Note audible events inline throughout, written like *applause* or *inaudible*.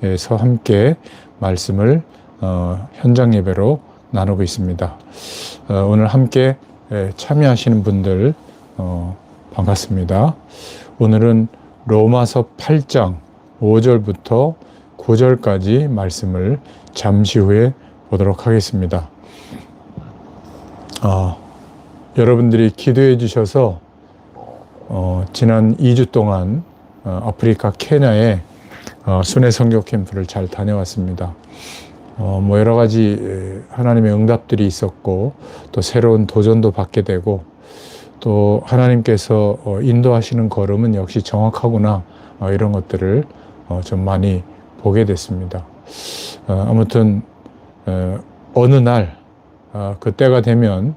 TV에서 함께 말씀을 어, 현장 예배로 나누고 있습니다. 어, 오늘 함께 예, 참여하시는 분들 어, 반갑습니다. 오늘은 로마서 8장 5절부터 9절까지 말씀을 잠시 후에 보도록 하겠습니다. 어, 여러분들이 기도해 주셔서 어, 지난 2주 동안 어, 아프리카 케냐에 어, 순회 선교 캠프를 잘 다녀왔습니다. 어, 뭐 여러 가지 에, 하나님의 응답들이 있었고 또 새로운 도전도 받게 되고 또 하나님께서 어, 인도하시는 걸음은 역시 정확하구나 어, 이런 것들을 어, 좀 많이 보게 됐습니다. 어, 아무튼 어, 어느 날 어, 그때가 되면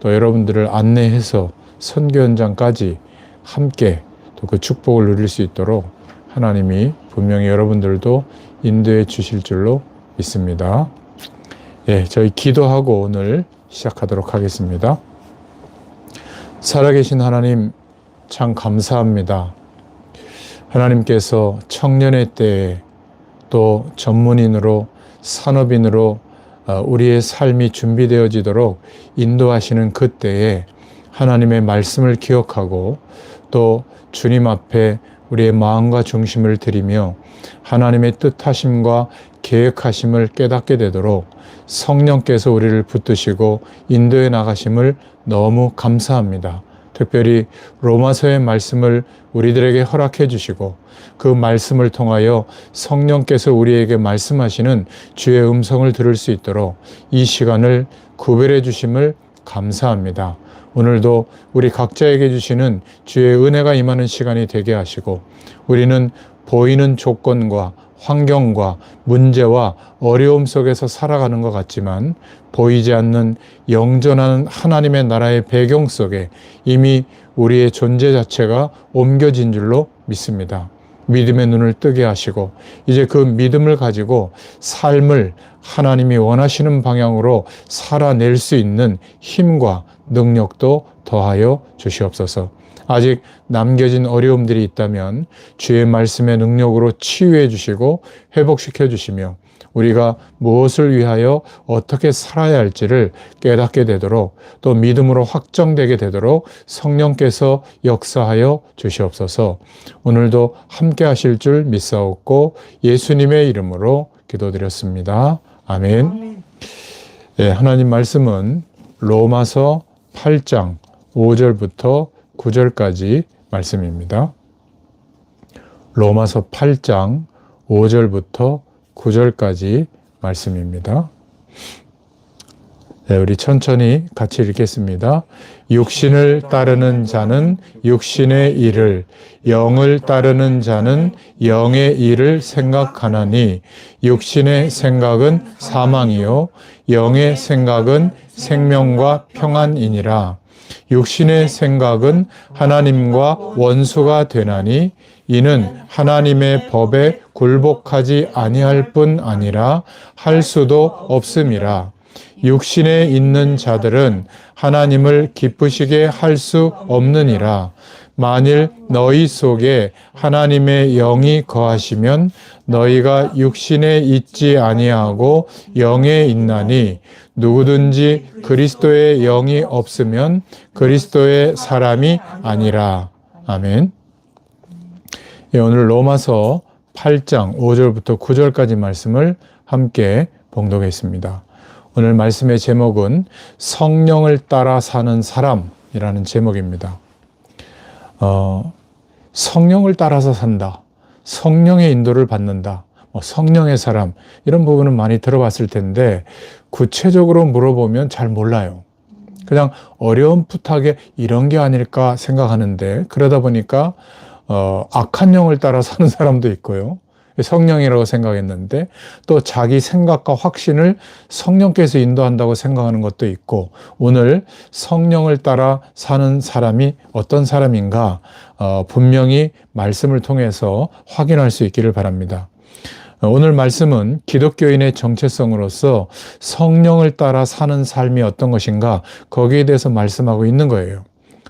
또 여러분들을 안내해서 선교 현장까지 함께 또 그 축복을 누릴 수 있도록 하나님이 분명히 여러분들도 인도해 주실 줄로 믿습니다. 예, 저희 기도하고 오늘 시작하도록 하겠습니다. 살아계신 하나님 참 감사합니다. 하나님께서 청년의 때에 또 전문인으로 산업인으로 어, 우리의 삶이 준비되어지도록 인도하시는 그때에 하나님의 말씀을 기억하고 또 주님 앞에 우리의 마음과 중심을 드리며 하나님의 뜻하심과 계획하심을 깨닫게 되도록 성령께서 우리를 붙드시고 인도해 나가심을 너무 감사합니다. 특별히 로마서의 말씀을 우리들에게 허락해 주시고 그 말씀을 통하여 성령께서 우리에게 말씀하시는 주의 음성을 들을 수 있도록 이 시간을 구별해 주심을 감사합니다. 오늘도 우리 각자에게 주시는 주의 은혜가 임하는 시간이 되게 하시고 우리는 보이는 조건과 환경과 문제와 어려움 속에서 살아가는 것 같지만 보이지 않는 영전한 하나님의 나라의 배경 속에 이미 우리의 존재 자체가 옮겨진 줄로 믿습니다. 믿음의 눈을 뜨게 하시고 이제 그 믿음을 가지고 삶을 하나님이 원하시는 방향으로 살아낼 수 있는 힘과 능력도 더하여 주시옵소서. 아직 남겨진 어려움들이 있다면 주의 말씀의 능력으로 치유해 주시고 회복시켜 주시며 우리가 무엇을 위하여 어떻게 살아야 할지를 깨닫게 되도록 또 믿음으로 확정되게 되도록 성령께서 역사하여 주시옵소서 오늘도 함께 하실 줄 믿사옵고 예수님의 이름으로 기도드렸습니다. 아멘. 예, 하나님 말씀은 로마서 8장 5절부터 9절까지 말씀입니다. 로마서 8장 5절부터 9절까지 말씀입니다. 네, 우리 천천히 같이 읽겠습니다. 육신을 따르는 자는 육신의 일을, 영을 따르는 자는 영의 일을 생각하나니, 육신의 생각은 사망이요, 영의 생각은 생명과 평안이니라. 육신의 생각은 하나님과 원수가 되나니 이는 하나님의 법에 굴복하지 아니할 뿐 아니라 할 수도 없음이라. 육신에 있는 자들은 하나님을 기쁘시게 할 수 없느니라. 만일 너희 속에 하나님의 영이 거하시면 너희가 육신에 있지 아니하고 영에 있나니 누구든지 그리스도의 영이 없으면 그리스도의 사람이 아니라. 아멘. 예, 오늘 로마서 8장 5절부터 9절까지 말씀을 함께 봉독했습니다. 오늘 말씀의 제목은 성령을 따라 사는 사람이라는 제목입니다. 어, 성령을 따라서 산다. 성령의 인도를 받는다. 뭐 성령의 사람 이런 부분은 많이 들어봤을 텐데 구체적으로 물어보면 잘 몰라요. 그냥 어려움풋하게 이런 게 아닐까 생각하는데 그러다 보니까 어, 악한 영을 따라 사는 사람도 있고요. 성령이라고 생각했는데 또 자기 생각과 확신을 성령께서 인도한다고 생각하는 것도 있고 오늘 성령을 따라 사는 사람이 어떤 사람인가 어, 분명히 말씀을 통해서 확인할 수 있기를 바랍니다. 오늘 말씀은 기독교인의 정체성으로서 성령을 따라 사는 삶이 어떤 것인가 거기에 대해서 말씀하고 있는 거예요.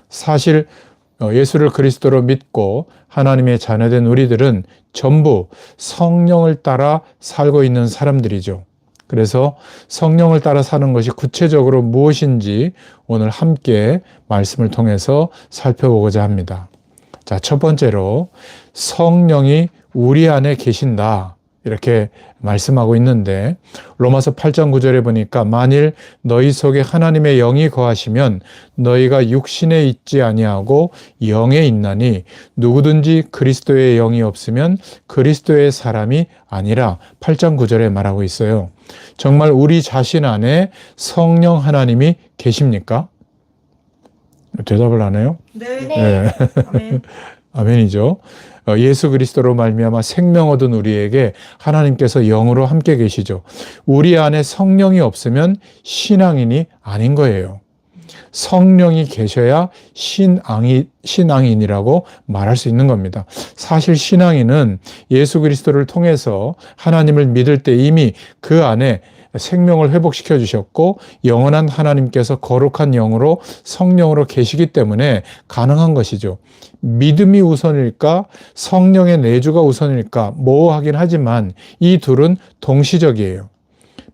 사실 어, 예수를 그리스도로 믿고 하나님의 자녀된 우리들은 전부 성령을 따라 살고 있는 사람들이죠. 그래서 성령을 따라 사는 것이 구체적으로 무엇인지 오늘 함께 말씀을 통해서 살펴보고자 합니다. 자, 첫 번째로 성령이 우리 안에 계신다. 이렇게 말씀하고 있는데 로마서 8장 9절에 보니까 만일 너희 속에 하나님의 영이 거하시면 너희가 육신에 있지 아니하고 영에 있나니 누구든지 그리스도의 영이 없으면 그리스도의 사람이 아니라 8장 9절에 말하고 있어요. 정말 우리 자신 안에 성령 하나님이 계십니까? 대답을 안 해요? 네. 네. 아멘. *laughs* 아멘이죠. 어, 예수 그리스도로 말미암아 생명 얻은 우리에게 하나님께서 영으로 함께 계시죠. 우리 안에 성령이 없으면 신앙인이 아닌 거예요. 성령이 계셔야 신앙이, 신앙인이라고 말할 수 있는 겁니다. 사실 신앙인은 예수 그리스도를 통해서 하나님을 믿을 때 이미 그 안에 생명을 회복시켜 주셨고 영원한 하나님께서 거룩한 영으로 성령으로 계시기 때문에 가능한 것이죠. 믿음이 우선일까 성령의 내주가 우선일까 모호하긴 하지만 이 둘은 동시적이에요.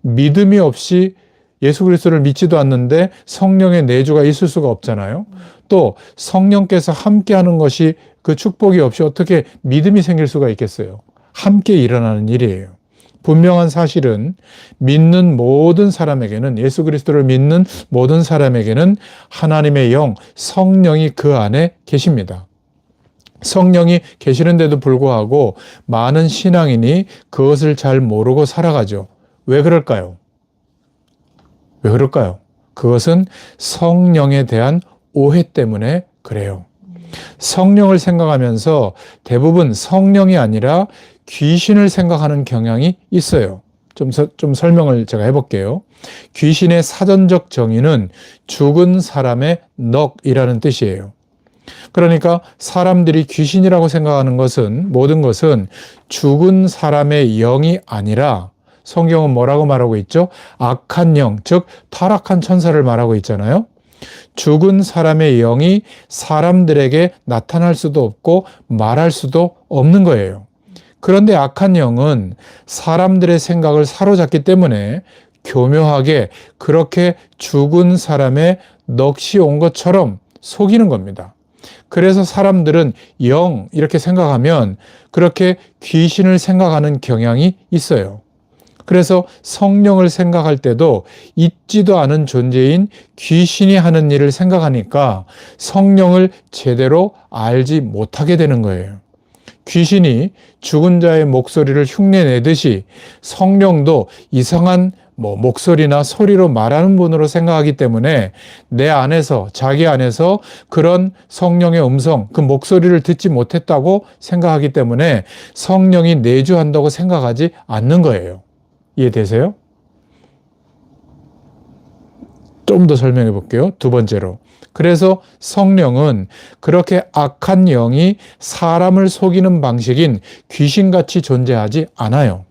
믿음이 없이 예수 그리스도를 믿지도 않는데 성령의 내주가 있을 수가 없잖아요. 또 성령께서 함께 하는 것이 그 축복이 없이 어떻게 믿음이 생길 수가 있겠어요? 함께 일어나는 일이에요. 분명한 사실은 믿는 모든 사람에게는 예수 그리스도를 믿는 모든 사람에게는 하나님의 영, 성령이 그 안에 계십니다. 성령이 계시는데도 불구하고 많은 신앙인이 그것을 잘 모르고 살아가죠. 왜 그럴까요? 왜 그럴까요? 그것은 성령에 대한 오해 때문에 그래요. 성령을 생각하면서 대부분 성령이 아니라 귀신을 생각하는 경향이 있어요. 좀, 서, 좀 설명을 제가 해볼게요. 귀신의 사전적 정의는 죽은 사람의 넋이라는 뜻이에요. 그러니까 사람들이 귀신이라고 생각하는 것은 모든 것은 죽은 사람의 영이 아니라 성경은 뭐라고 말하고 있죠? 악한 영, 즉 타락한 천사를 말하고 있잖아요. 죽은 사람의 영이 사람들에게 나타날 수도 없고 말할 수도 없는 거예요. 그런데 악한 영은 사람들의 생각을 사로잡기 때문에 교묘하게 그렇게 죽은 사람의 넋이 온 것처럼 속이는 겁니다. 그래서 사람들은 영 이렇게 생각하면 그렇게 귀신을 생각하는 경향이 있어요. 그래서 성령을 생각할 때도 있지도 않은 존재인 귀신이 하는 일을 생각하니까 성령을 제대로 알지 못하게 되는 거예요. 귀신이 죽은 자의 목소리를 흉내내듯이 성령도 이상한 뭐 목소리나 소리로 말하는 분으로 생각하기 때문에 내 안에서 자기 안에서 그런 성령의 음성 그 목소리를 듣지 못했다고 생각하기 때문에 성령이 내주한다고 생각하지 않는 거예요. 이해되세요? 좀 더 설명해 볼게요. 두 번째로. 그래서 성령은 그렇게 악한 영이 사람을 속이는 방식인 귀신같이 존재하지 않아요.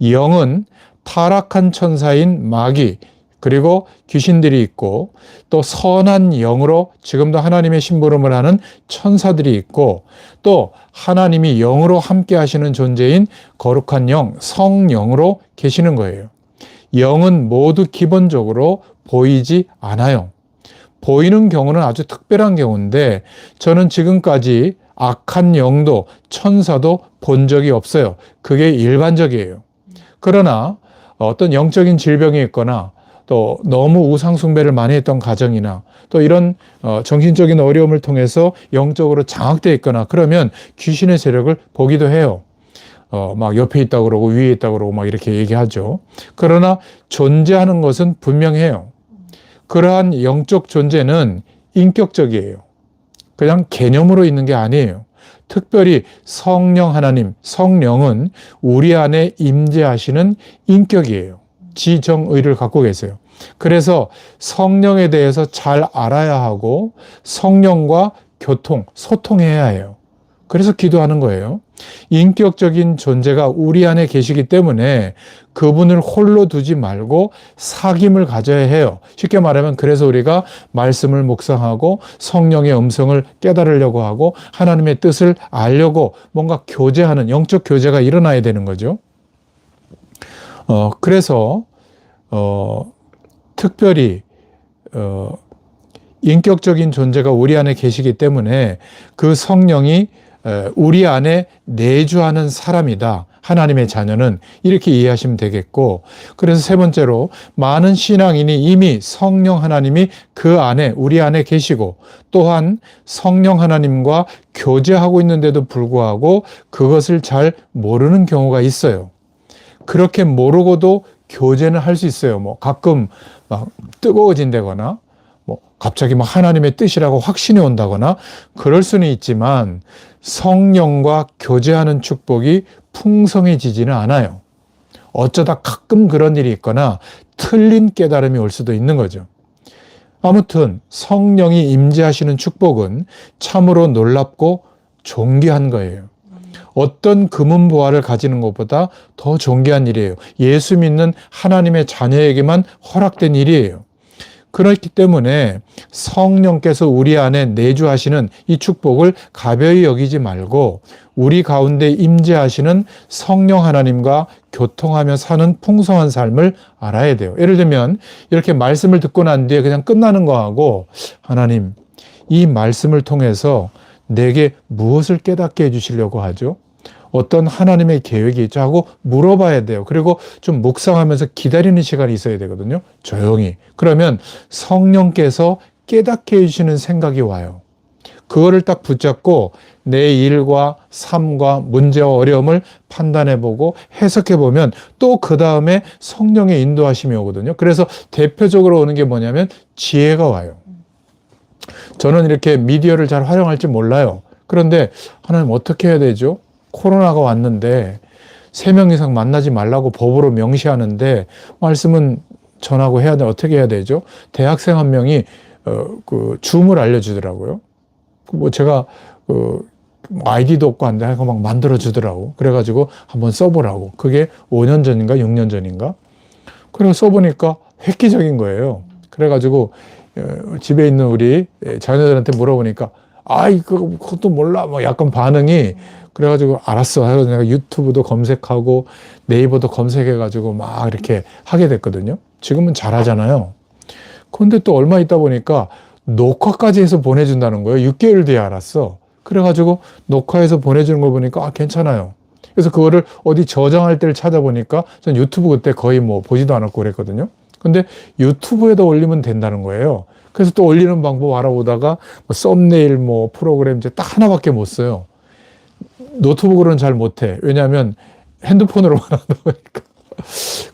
영은 타락한 천사인 마귀, 그리고 귀신들이 있고 또 선한 영으로 지금도 하나님의 심부름을 하는 천사들이 있고 또 하나님이 영으로 함께 하시는 존재인 거룩한 영, 성령으로 계시는 거예요. 영은 모두 기본적으로 보이지 않아요. 보이는 경우는 아주 특별한 경우인데 저는 지금까지 악한 영도 천사도 본 적이 없어요. 그게 일반적이에요. 그러나 어떤 영적인 질병이 있거나 또 너무 우상숭배를 많이 했던 가정이나 또 이런 어, 정신적인 어려움을 통해서 영적으로 장악되어 있거나 그러면 귀신의 세력을 보기도 해요. 어, 막 옆에 있다 그러고 위에 있다 그러고 막 이렇게 얘기하죠. 그러나 존재하는 것은 분명해요. 그러한 영적 존재는 인격적이에요. 그냥 개념으로 있는 게 아니에요. 특별히 성령 하나님, 성령은 우리 안에 임재하시는 인격이에요. 지정의를 갖고 계세요. 그래서 성령에 대해서 잘 알아야 하고 성령과 교통, 소통해야 해요. 그래서 기도하는 거예요. 인격적인 존재가 우리 안에 계시기 때문에 그분을 홀로 두지 말고 사귐을 가져야 해요. 쉽게 말하면 그래서 우리가 말씀을 묵상하고 성령의 음성을 깨달으려고 하고 하나님의 뜻을 알려고 뭔가 교제하는 영적 교제가 일어나야 되는 거죠. 어, 그래서 어, 특별히 어, 인격적인 존재가 우리 안에 계시기 때문에 그 성령이 우리 안에 내주하는 사람이다. 하나님의 자녀는 이렇게 이해하시면 되겠고, 그래서 세 번째로 많은 신앙인이 이미 성령 하나님이 그 안에, 우리 안에 계시고, 또한 성령 하나님과 교제하고 있는데도 불구하고 그것을 잘 모르는 경우가 있어요. 그렇게 모르고도 교제는 할 수 있어요. 뭐 가끔 막 뜨거워진다거나, 뭐 갑자기 막 하나님의 뜻이라고 확신이 온다거나 그럴 수는 있지만 성령과 교제하는 축복이 풍성해지지는 않아요. 어쩌다 가끔 그런 일이 있거나 틀린 깨달음이 올 수도 있는 거죠. 아무튼 성령이 임재하시는 축복은 참으로 놀랍고 존귀한 거예요. 어떤 금은 보화를 가지는 것보다 더 존귀한 일이에요. 예수 믿는 하나님의 자녀에게만 허락된 일이에요. 그렇기 때문에 성령께서 우리 안에 내주하시는 이 축복을 가벼이 여기지 말고 우리 가운데 임재하시는 성령 하나님과 교통하며 사는 풍성한 삶을 알아야 돼요. 예를 들면 이렇게 말씀을 듣고 난 뒤에 그냥 끝나는 거하고 하나님 이 말씀을 통해서 내게 무엇을 깨닫게 해주시려고 하죠? 어떤 하나님의 계획이 있죠 하고 물어봐야 돼요. 그리고 좀 묵상하면서 기다리는 시간이 있어야 되거든요. 조용히. 그러면 성령께서 깨닫게 해주시는 생각이 와요. 그거를 딱 붙잡고 내 일과 삶과 문제와 어려움을 판단해 보고 해석해 보면 또 그 다음에 성령의 인도하심이 오거든요. 그래서 대표적으로 오는 게 뭐냐면 지혜가 와요. 저는 이렇게 미디어를 잘 활용할 줄 몰라요. 그런데 하나님 어떻게 해야 되죠? 코로나가 왔는데 세 명 이상 만나지 말라고 법으로 명시하는데 말씀은 전하고 해야 돼 어떻게 해야 되죠? 대학생 한 명이 어 그 줌을 알려주더라고요. 그뭐 제가 그 아이디도 없고 한데 하고 막 만들어 주더라고. 그래가지고 한번 써보라고. 그게 5년 전인가 6년 전인가. 그리고 써보니까 획기적인 거예요. 그래가지고 어, 집에 있는 우리 자녀들한테 물어보니까 아이 그것도 몰라. 뭐 약간 반응이 그래가지고 알았어. 해서 내가 유튜브도 검색하고 네이버도 검색해가지고 막 이렇게 하게 됐거든요. 지금은 잘하잖아요. 근데 또 얼마 있다 보니까 녹화까지 해서 보내준다는 거예요. 6개월 뒤에 알았어. 그래가지고 녹화해서 보내주는 거 보니까 아, 괜찮아요. 그래서 그거를 어디 저장할 때를 찾아보니까 전 유튜브 그때 거의 뭐 보지도 않았고 그랬거든요. 근데 유튜브에다 올리면 된다는 거예요. 그래서 또 올리는 방법 알아보다가 뭐 썸네일 뭐 프로그램 이제 딱 하나밖에 못 써요. 노트북으로는 잘 못해. 왜냐하면 핸드폰으로만 *laughs* 하다 보니까.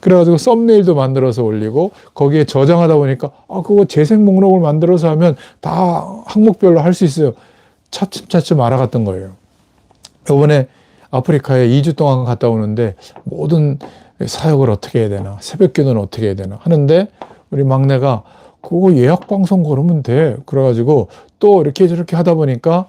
그래가지고 썸네일도 만들어서 올리고 거기에 저장하다 보니까 아 그거 재생 목록을 만들어서 하면 다 항목별로 할 수 있어요. 차츰차츰 알아갔던 거예요. 이번에 아프리카에 2주 동안 갔다 오는데 모든 사역을 어떻게 해야 되나 새벽 기도는 어떻게 해야 되나 하는데 우리 막내가 그거 예약 방송 걸으면 돼. 그래가지고 또 이렇게 저렇게 하다 보니까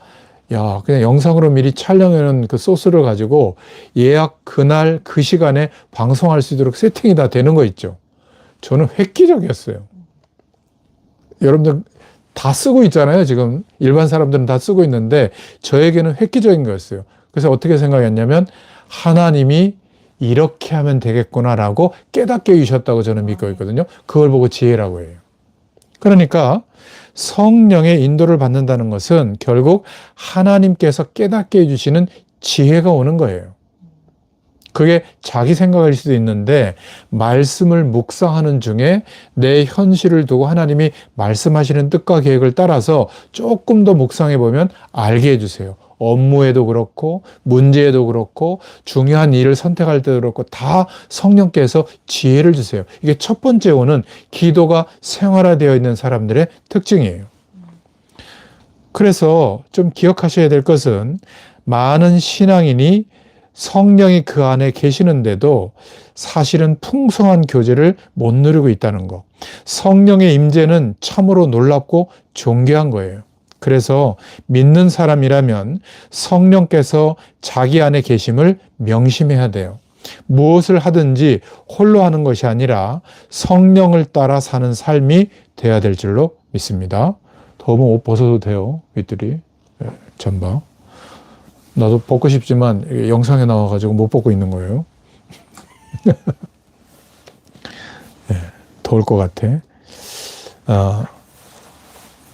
야, 그냥 영상으로 미리 촬영해놓은 그 소스를 가지고 예약 그날 그 시간에 방송할 수 있도록 세팅이 다 되는 거 있죠. 저는 획기적이었어요. 여러분들 다 쓰고 있잖아요. 지금 일반 사람들은 다 쓰고 있는데 저에게는 획기적인 거였어요. 그래서 어떻게 생각했냐면 하나님이 이렇게 하면 되겠구나라고 깨닫게 해주셨다고 저는 믿고 있거든요. 그걸 보고 지혜라고 해요. 그러니까 성령의 인도를 받는다는 것은 결국 하나님께서 깨닫게 해주시는 지혜가 오는 거예요. 그게 자기 생각일 수도 있는데 말씀을 묵상하는 중에 내 현실을 두고 하나님이 말씀하시는 뜻과 계획을 따라서 조금 더 묵상해 보면 알게 해주세요. 업무에도 그렇고 문제에도 그렇고 중요한 일을 선택할 때도 그렇고 다 성령께서 지혜를 주세요. 이게 첫 번째 오는 기도가 생활화되어 있는 사람들의 특징이에요. 그래서 좀 기억하셔야 될 것은 많은 신앙인이 성령이 그 안에 계시는데도 사실은 풍성한 교제를 못 누리고 있다는 것. 성령의 임재는 참으로 놀랍고 존귀한 거예요. 그래서 믿는 사람이라면 성령께서 자기 안에 계심을 명심해야 돼요. 무엇을 하든지 홀로 하는 것이 아니라 성령을 따라 사는 삶이 돼야 될 줄로 믿습니다. 더우면 옷 벗어도 돼요. 윗들이. 예, 잠바. 나도 벗고 싶지만 영상에 나와가지고 못 벗고 있는 거예요. *laughs* 예, 더울 것 같아. 아,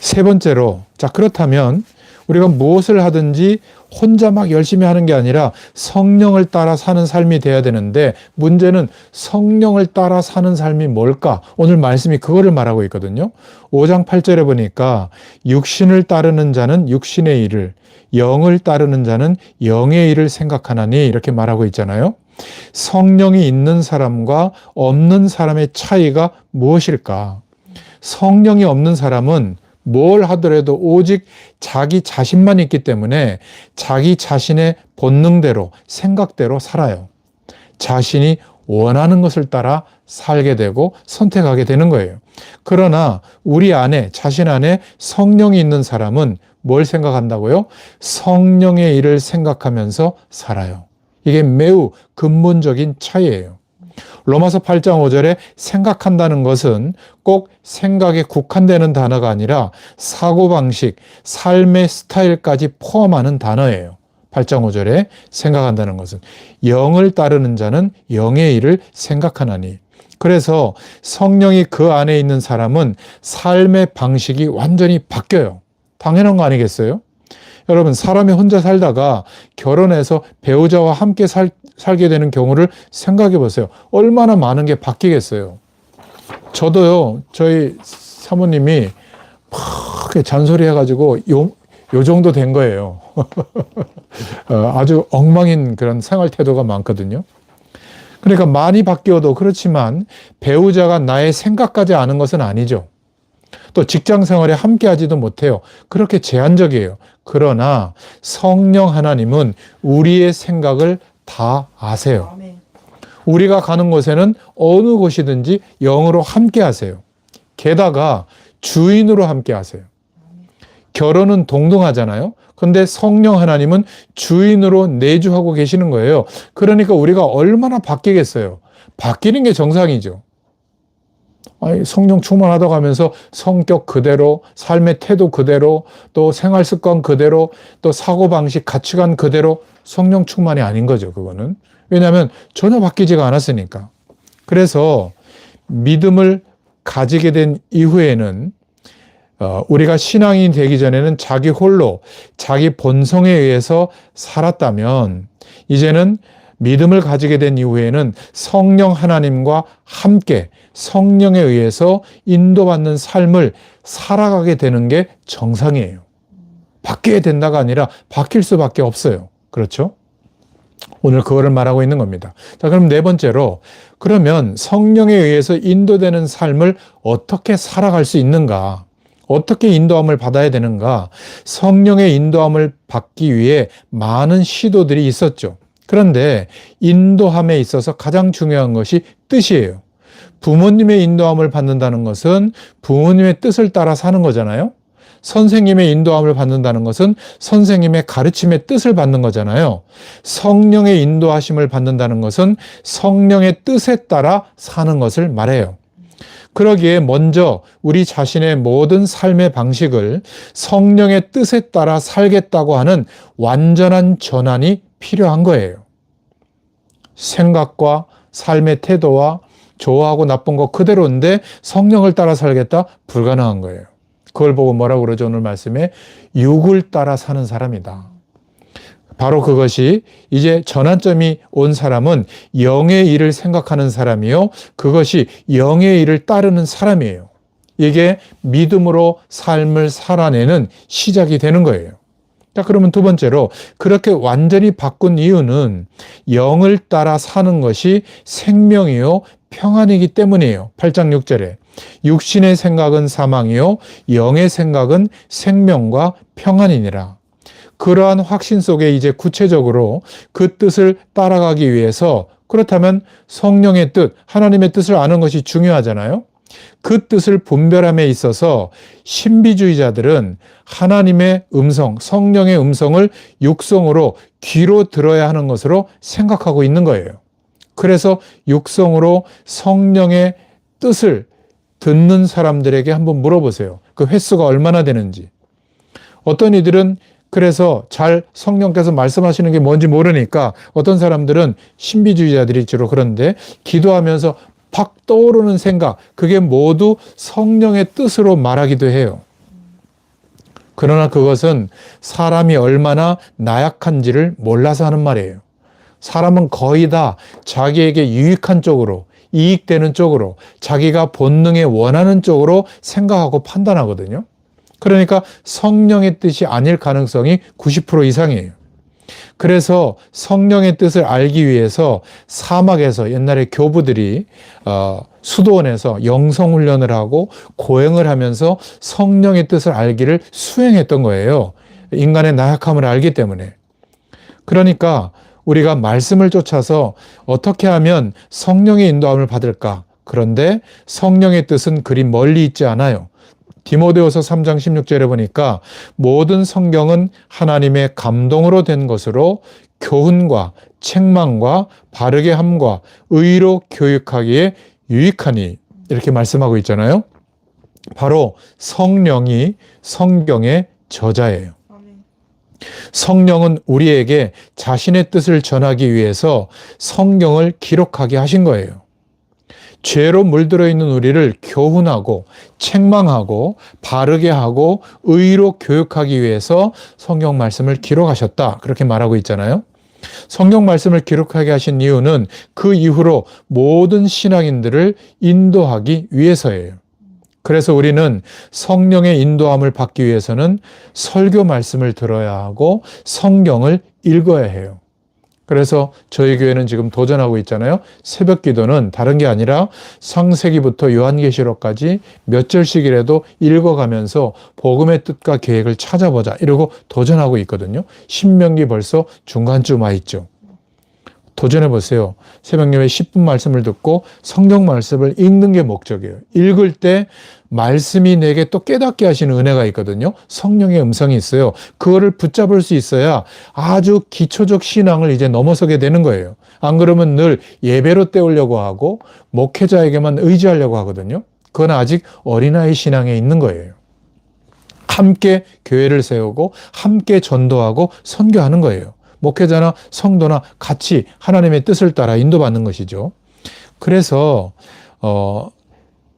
세 번째로, 자, 그렇다면 우리가 무엇을 하든지 혼자 막 열심히 하는 게 아니라 성령을 따라 사는 삶이 돼야 되는데 문제는 성령을 따라 사는 삶이 뭘까? 오늘 말씀이 그거를 말하고 있거든요. 5장 8절에 보니까 육신을 따르는 자는 육신의 일을, 영을 따르는 자는 영의 일을 생각하나니 이렇게 말하고 있잖아요. 성령이 있는 사람과 없는 사람의 차이가 무엇일까? 성령이 없는 사람은 뭘 하더라도 오직 자기 자신만 있기 때문에 자기 자신의 본능대로 생각대로 살아요. 자신이 원하는 것을 따라 살게 되고 선택하게 되는 거예요. 그러나 우리 안에 자신 안에 성령이 있는 사람은 뭘 생각한다고요? 성령의 일을 생각하면서 살아요. 이게 매우 근본적인 차이예요. 로마서 8장 5절에 생각한다는 것은 꼭 생각에 국한되는 단어가 아니라 사고방식, 삶의 스타일까지 포함하는 단어예요. 8장 5절에 생각한다는 것은 영을 따르는 자는 영의 일을 생각하나니. 그래서 성령이 그 안에 있는 사람은 삶의 방식이 완전히 바뀌어요. 당연한 거 아니겠어요? 여러분, 사람이 혼자 살다가 결혼해서 배우자와 함께 살, 살게 되는 경우를 생각해 보세요. 얼마나 많은 게 바뀌겠어요. 저도요, 저희 사모님이 막 잔소리 해가지고 요, 요 정도 된 거예요. *laughs* 어, 아주 엉망인 그런 생활 태도가 많거든요. 그러니까 많이 바뀌어도 그렇지만 배우자가 나의 생각까지 아는 것은 아니죠. 또 직장 생활에 함께 하지도 못해요. 그렇게 제한적이에요. 그러나 성령 하나님은 우리의 생각을 다 아세요. 우리가 가는 곳에는 어느 곳이든지 영으로 함께 하세요. 게다가 주인으로 함께 하세요. 결혼은 동등하잖아요. 근데 성령 하나님은 주인으로 내주하고 계시는 거예요. 그러니까 우리가 얼마나 바뀌겠어요. 바뀌는 게 정상이죠. 성령 충만하다 고 하면서 성격 그대로, 삶의 태도 그대로, 또 생활 습관 그대로, 또 사고 방식, 가치관 그대로 성령 충만이 아닌 거죠, 그거는. 왜냐하면 전혀 바뀌지가 않았으니까. 그래서 믿음을 가지게 된 이후에는 어, 우리가 신앙이 되기 전에는 자기 홀로 자기 본성에 의해서 살았다면 이제는 믿음을 가지게 된 이후에는 성령 하나님과 함께 성령에 의해서 인도받는 삶을 살아가게 되는 게 정상이에요. 바뀌어야 된다가 아니라 바뀔 수밖에 없어요. 그렇죠? 오늘 그거를 말하고 있는 겁니다. 자, 그럼 네 번째로, 그러면 성령에 의해서 인도되는 삶을 어떻게 살아갈 수 있는가? 어떻게 인도함을 받아야 되는가? 성령의 인도함을 받기 위해 많은 시도들이 있었죠. 그런데 인도함에 있어서 가장 중요한 것이 뜻이에요. 부모님의 인도함을 받는다는 것은 부모님의 뜻을 따라 사는 거잖아요. 선생님의 인도함을 받는다는 것은 선생님의 가르침의 뜻을 받는 거잖아요. 성령의 인도하심을 받는다는 것은 성령의 뜻에 따라 사는 것을 말해요. 그러기에 먼저 우리 자신의 모든 삶의 방식을 성령의 뜻에 따라 살겠다고 하는 완전한 전환이 필요한 거예요. 생각과 삶의 태도와 좋아하고 나쁜 거 그대로인데 성령을 따라 살겠다? 불가능한 거예요. 그걸 보고 뭐라고 그러죠? 오늘 말씀에 육을 따라 사는 사람이다. 바로 그것이 이제 전환점이 온 사람은 영의 일을 생각하는 사람이요. 그것이 영의 일을 따르는 사람이에요. 이게 믿음으로 삶을 살아내는 시작이 되는 거예요. 자, 그러면 두 번째로 그렇게 완전히 바꾼 이유는 영을 따라 사는 것이 생명이요 평안이기 때문이에요. 8장 6절에 육신의 생각은 사망이요 영의 생각은 생명과 평안이니라. 그러한 확신 속에 이제 구체적으로 그 뜻을 따라가기 위해서 그렇다면 성령의 뜻, 하나님의 뜻을 아는 것이 중요하잖아요. 그 뜻을 분별함에 있어서 신비주의자들은 하나님의 음성, 성령의 음성을 육성으로 귀로 들어야 하는 것으로 생각하고 있는 거예요. 그래서 육성으로 성령의 뜻을 듣는 사람들에게 한번 물어보세요. 그 횟수가 얼마나 되는지. 어떤 이들은 그래서 잘 성령께서 말씀하시는 게 뭔지 모르니까 어떤 사람들은 신비주의자들이 주로 그런데 기도하면서 팍 떠오르는 생각, 그게 모두 성령의 뜻으로 말하기도 해요. 그러나 그것은 사람이 얼마나 나약한지를 몰라서 하는 말이에요. 사람은 거의 다 자기에게 유익한 쪽으로, 이익되는 쪽으로, 자기가 본능에 원하는 쪽으로 생각하고 판단하거든요. 그러니까 성령의 뜻이 아닐 가능성이 90% 이상이에요. 그래서 성령의 뜻을 알기 위해서 사막에서 옛날에 교부들이 어, 수도원에서 영성 훈련을 하고 고행을 하면서 성령의 뜻을 알기를 수행했던 거예요. 인간의 나약함을 알기 때문에. 그러니까 우리가 말씀을 쫓아서 어떻게 하면 성령의 인도함을 받을까? 그런데 성령의 뜻은 그리 멀리 있지 않아요. 디모데후서 3장 16절에 보니까 모든 성경은 하나님의 감동으로 된 것으로 교훈과 책망과 바르게 함과 의로 교육하기에 유익하니 이렇게 말씀하고 있잖아요. 바로 성령이 성경의 저자예요. 성령은 우리에게 자신의 뜻을 전하기 위해서 성경을 기록하게 하신 거예요. 죄로 물들어 있는 우리를 교훈하고 책망하고 바르게 하고 의로 교육하기 위해서 성경 말씀을 기록하셨다. 그렇게 말하고 있잖아요. 성경 말씀을 기록하게 하신 이유는 그 이후로 모든 신앙인들을 인도하기 위해서예요. 그래서 우리는 성령의 인도함을 받기 위해서는 설교 말씀을 들어야 하고 성경을 읽어야 해요. 그래서 저희 교회는 지금 도전하고 있잖아요. 새벽 기도는 다른 게 아니라 상세기부터 요한계시록까지 몇 절씩이라도 읽어가면서 복음의 뜻과 계획을 찾아보자 이러고 도전하고 있거든요. 신명기 벌써 중간쯤 와 있죠. 도전해 보세요. 새벽 예배 10분 말씀을 듣고 성경 말씀을 읽는 게 목적이에요. 읽을 때 말씀이 내게 또 깨닫게 하시는 은혜가 있거든요. 성령의 음성이 있어요. 그거를 붙잡을 수 있어야 아주 기초적 신앙을 이제 넘어서게 되는 거예요. 안 그러면 늘 예배로 때우려고 하고 목회자에게만 의지하려고 하거든요. 그건 아직 어린아이 신앙에 있는 거예요. 함께 교회를 세우고 함께 전도하고 선교하는 거예요. 목회자나 성도나 같이 하나님의 뜻을 따라 인도받는 것이죠. 그래서 어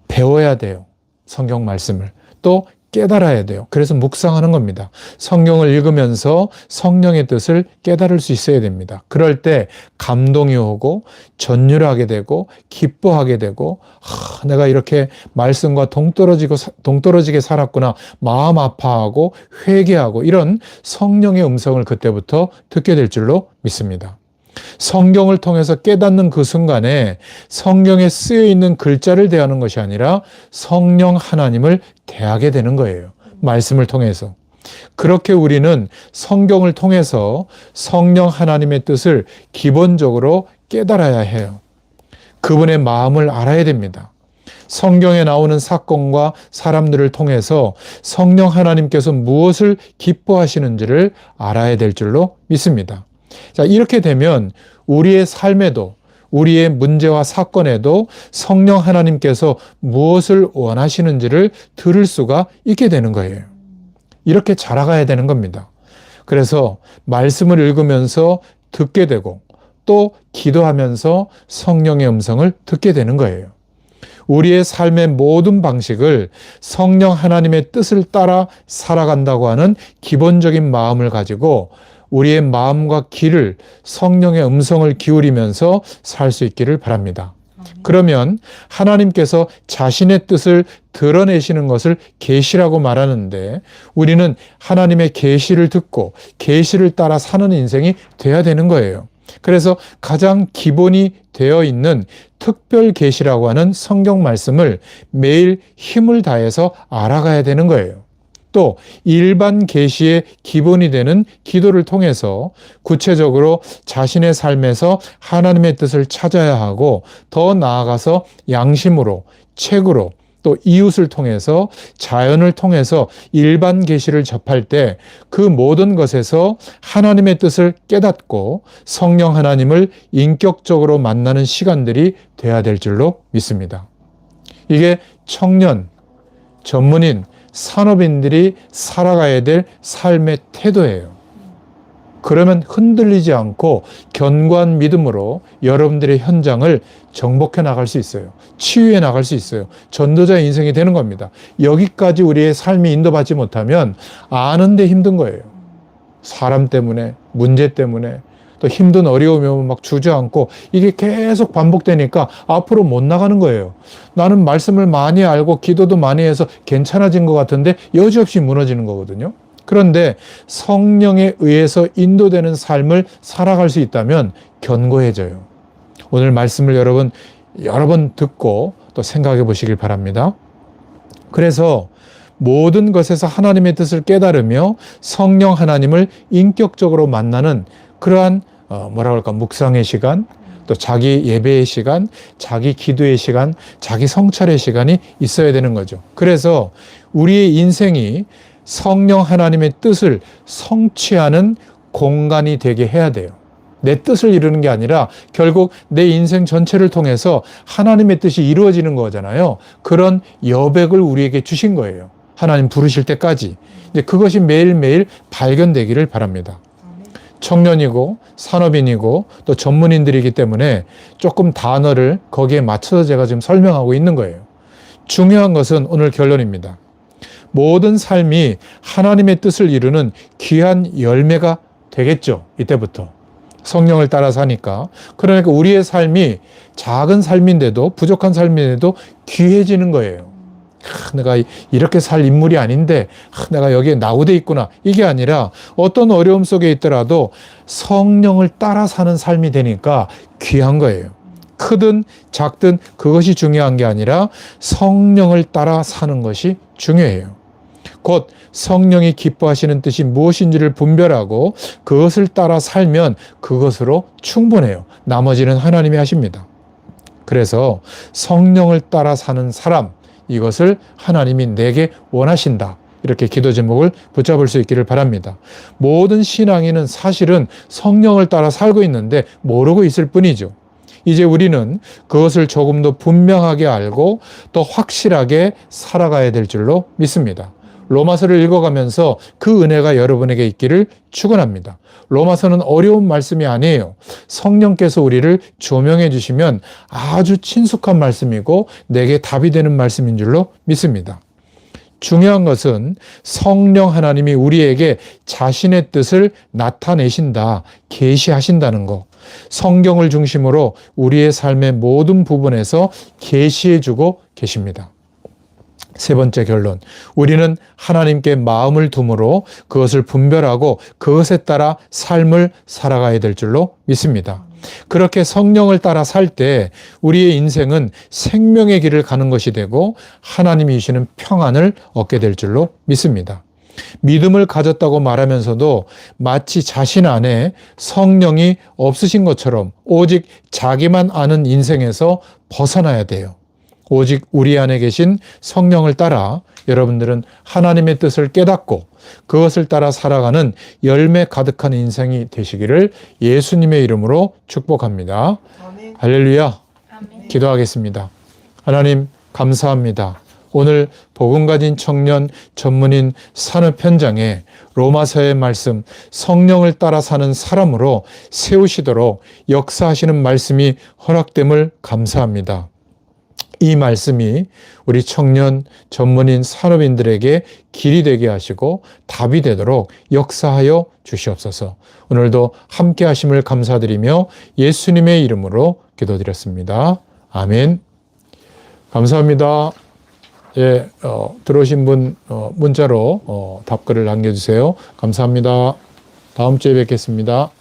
배워야 돼요. 성경 말씀을. 또 깨달아야 돼요. 그래서 묵상하는 겁니다. 성경을 읽으면서 성령의 뜻을 깨달을 수 있어야 됩니다. 그럴 때 감동이 오고 전율하게 되고 기뻐하게 되고 하, 내가 이렇게 말씀과 동떨어지고 동떨어지게 살았구나 마음 아파하고 회개하고 이런 성령의 음성을 그때부터 듣게 될 줄로 믿습니다. 성경을 통해서 깨닫는 그 순간에 성경에 쓰여 있는 글자를 대하는 것이 아니라 성령 하나님을 대하게 되는 거예요. 말씀을 통해서. 그렇게 우리는 성경을 통해서 성령 하나님의 뜻을 기본적으로 깨달아야 해요. 그분의 마음을 알아야 됩니다. 성경에 나오는 사건과 사람들을 통해서 성령 하나님께서 무엇을 기뻐하시는지를 알아야 될 줄로 믿습니다. 자, 이렇게 되면 우리의 삶에도 우리의 문제와 사건에도 성령 하나님께서 무엇을 원하시는지를 들을 수가 있게 되는 거예요. 이렇게 자라가야 되는 겁니다. 그래서 말씀을 읽으면서 듣게 되고 또 기도하면서 성령의 음성을 듣게 되는 거예요. 우리의 삶의 모든 방식을 성령 하나님의 뜻을 따라 살아간다고 하는 기본적인 마음을 가지고 우리의 마음과 길을 성령의 음성을 기울이면서 살 수 있기를 바랍니다. 그러면 하나님께서 자신의 뜻을 드러내시는 것을 계시라고 말하는데 우리는 하나님의 계시를 듣고 계시를 따라 사는 인생이 돼야 되는 거예요. 그래서 가장 기본이 되어 있는 특별 계시라고 하는 성경 말씀을 매일 힘을 다해서 알아가야 되는 거예요. 또 일반 계시의 기본이 되는 기도를 통해서 구체적으로 자신의 삶에서 하나님의 뜻을 찾아야 하고 더 나아가서 양심으로 책으로 또 이웃을 통해서 자연을 통해서 일반 계시를 접할 때 그 모든 것에서 하나님의 뜻을 깨닫고 성령 하나님을 인격적으로 만나는 시간들이 돼야 될 줄로 믿습니다. 이게 청년, 전문인, 산업인들이 살아가야 될 삶의 태도예요. 그러면 흔들리지 않고 견고한 믿음으로 여러분들의 현장을 정복해 나갈 수 있어요. 치유해 나갈 수 있어요. 전도자의 인생이 되는 겁니다. 여기까지 우리의 삶이 인도받지 못하면 아는데 힘든 거예요. 사람 때문에, 문제 때문에, 또 힘든 어려움이 오면 막 주저앉고 이게 계속 반복되니까 앞으로 못 나가는 거예요. 나는 말씀을 많이 알고 기도도 많이 해서 괜찮아진 것 같은데 여지없이 무너지는 거거든요. 그런데 성령에 의해서 인도되는 삶을 살아갈 수 있다면 견고해져요. 오늘 말씀을 여러분 여러 번 듣고 또 생각해 보시길 바랍니다. 그래서 모든 것에서 하나님의 뜻을 깨달으며 성령 하나님을 인격적으로 만나는 그러한 어, 뭐라 그럴까 묵상의 시간, 또 자기 예배의 시간, 자기 기도의 시간, 자기 성찰의 시간이 있어야 되는 거죠. 그래서 우리의 인생이 성령 하나님의 뜻을 성취하는 공간이 되게 해야 돼요. 내 뜻을 이루는 게 아니라 결국 내 인생 전체를 통해서 하나님의 뜻이 이루어지는 거잖아요. 그런 여백을 우리에게 주신 거예요. 하나님 부르실 때까지. 이제 그것이 매일매일 발견되기를 바랍니다. 청년이고 산업인이고 또 전문인들이기 때문에 조금 단어를 거기에 맞춰서 제가 지금 설명하고 있는 거예요. 중요한 것은 오늘 결론입니다. 모든 삶이 하나님의 뜻을 이루는 귀한 열매가 되겠죠. 이때부터. 성령을 따라 사니까. 그러니까 우리의 삶이 작은 삶인데도 부족한 삶인데도 귀해지는 거예요. 아, 내가 이렇게 살 인물이 아닌데 아, 내가 여기에 나우돼 있구나. 이게 아니라 어떤 어려움 속에 있더라도 성령을 따라 사는 삶이 되니까 귀한 거예요. 크든 작든 그것이 중요한 게 아니라 성령을 따라 사는 것이 중요해요. 곧 성령이 기뻐하시는 뜻이 무엇인지를 분별하고 그것을 따라 살면 그것으로 충분해요. 나머지는 하나님이 하십니다. 그래서 성령을 따라 사는 사람, 이것을 하나님이 내게 원하신다. 이렇게 기도 제목을 붙잡을 수 있기를 바랍니다. 모든 신앙인은 사실은 성령을 따라 살고 있는데 모르고 있을 뿐이죠. 이제 우리는 그것을 조금 더 분명하게 알고 또 확실하게 살아가야 될 줄로 믿습니다. 로마서를 읽어가면서 그 은혜가 여러분에게 있기를 축원합니다. 로마서는 어려운 말씀이 아니에요. 성령께서 우리를 조명해 주시면 아주 친숙한 말씀이고 내게 답이 되는 말씀인 줄로 믿습니다. 중요한 것은 성령 하나님이 우리에게 자신의 뜻을 나타내신다, 계시하신다는 것. 성경을 중심으로 우리의 삶의 모든 부분에서 계시해 주고 계십니다. 세 번째 결론. 우리는 하나님께 마음을 둠으로 그것을 분별하고 그것에 따라 삶을 살아가야 될 줄로 믿습니다. 그렇게 성령을 따라 살 때 우리의 인생은 생명의 길을 가는 것이 되고 하나님이 주시는 평안을 얻게 될 줄로 믿습니다. 믿음을 가졌다고 말하면서도 마치 자신 안에 성령이 없으신 것처럼 오직 자기만 아는 인생에서 벗어나야 돼요. 오직 우리 안에 계신 성령을 따라 여러분들은 하나님의 뜻을 깨닫고 그것을 따라 살아가는 열매 가득한 인생이 되시기를 예수님의 이름으로 축복합니다. 아멘. 할렐루야. 아멘. 기도하겠습니다. 하나님, 감사합니다. 오늘 복음 가진 청년 전문인 산업 현장에 로마서의 말씀 성령을 따라 사는 사람으로 세우시도록 역사하시는 말씀이 허락됨을 감사합니다. 이 말씀이 우리 청년 전문인 산업인들에게 길이 되게 하시고 답이 되도록 역사하여 주시옵소서. 오늘도 함께 하심을 감사드리며 예수님의 이름으로 기도드렸습니다. 아멘. 감사합니다. 예, 어, 들어오신 분 어, 문자로 어, 답글을 남겨주세요. 감사합니다. 다음 주에 뵙겠습니다.